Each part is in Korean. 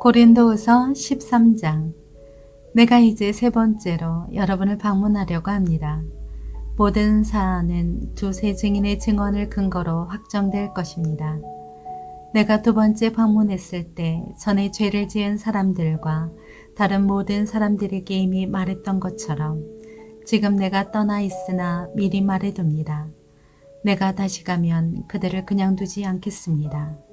고린도후서 13장 내가 이제 세 번째로 여러분을 방문하려고 합니다. 모든 사안은 두 세 증인의 증언을 근거로 확정될 것입니다. 내가 두 번째 방문했을 때 전에 죄를 지은 사람들과 다른 모든 사람들에게 이미 말했던 것처럼 지금 내가 떠나 있으나 미리 말해둡니다. 내가 다시 가면 그들을 그냥 두지 않겠습니다.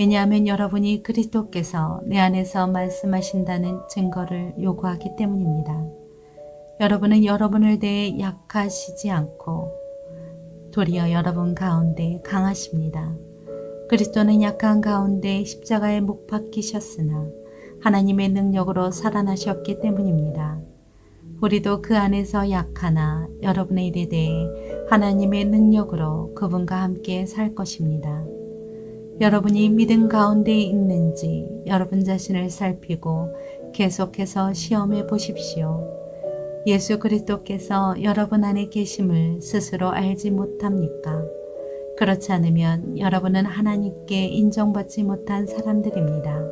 왜냐하면 여러분이 그리스도께서 내 안에서 말씀하신다는 증거를 요구하기 때문입니다. 여러분은 여러분을 대해 약하시지 않고 도리어 여러분 가운데 강하십니다. 그리스도는 약한 가운데 십자가에 못 박히셨으나 하나님의 능력으로 살아나셨기 때문입니다. 우리도 그 안에서 약하나 여러분의 일에 대해 하나님의 능력으로 그분과 함께 살 것입니다. 여러분이 믿음 가운데 있는지 여러분 자신을 살피고 계속해서 시험해 보십시오. 예수 그리스도께서 여러분 안에 계심을 스스로 알지 못합니까? 그렇지 않으면 여러분은 하나님께 인정받지 못한 사람들입니다.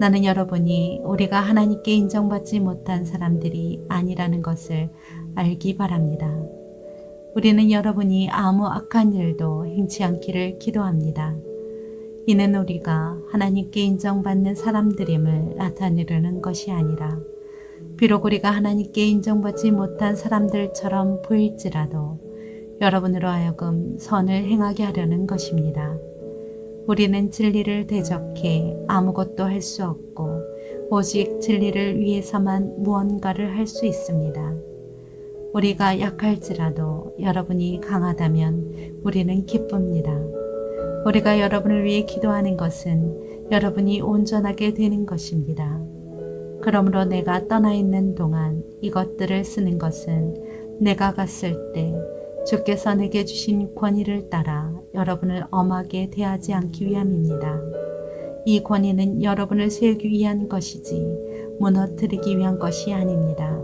나는 여러분이 우리가 하나님께 인정받지 못한 사람들이 아니라는 것을 알기 바랍니다. 우리는 여러분이 아무 악한 일도 행치 않기를 기도합니다. 이는 우리가 하나님께 인정받는 사람들임을 나타내려는 것이 아니라 비록 우리가 하나님께 인정받지 못한 사람들처럼 보일지라도 여러분으로 하여금 선을 행하게 하려는 것입니다. 우리는 진리를 대적해 아무것도 할 수 없고 오직 진리를 위해서만 무언가를 할 수 있습니다. 우리가 약할지라도 여러분이 강하다면 우리는 기쁩니다. 우리가 여러분을 위해 기도하는 것은 여러분이 온전하게 되는 것입니다. 그러므로 내가 떠나 있는 동안 이것들을 쓰는 것은 내가 갔을 때 주께서 내게 주신 권위를 따라 여러분을 엄하게 대하지 않기 위함입니다. 이 권위는 여러분을 세우기 위한 것이지 무너뜨리기 위한 것이 아닙니다.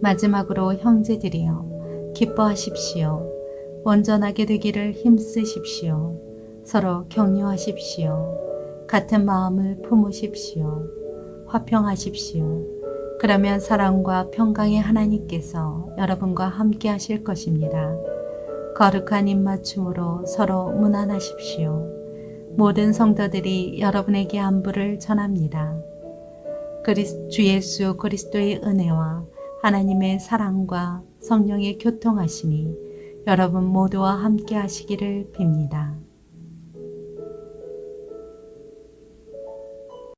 마지막으로 형제들이여 기뻐하십시오. 온전하게 되기를 힘쓰십시오. 서로 격려하십시오. 같은 마음을 품으십시오. 화평하십시오. 그러면 사랑과 평강의 하나님께서 여러분과 함께 하실 것입니다. 거룩한 입맞춤으로 서로 무난하십시오. 모든 성도들이 여러분에게 안부를 전합니다. 주 예수 그리스도의 은혜와 하나님의 사랑과 성령의 교통하심이 여러분 모두와 함께 하시기를 빕니다.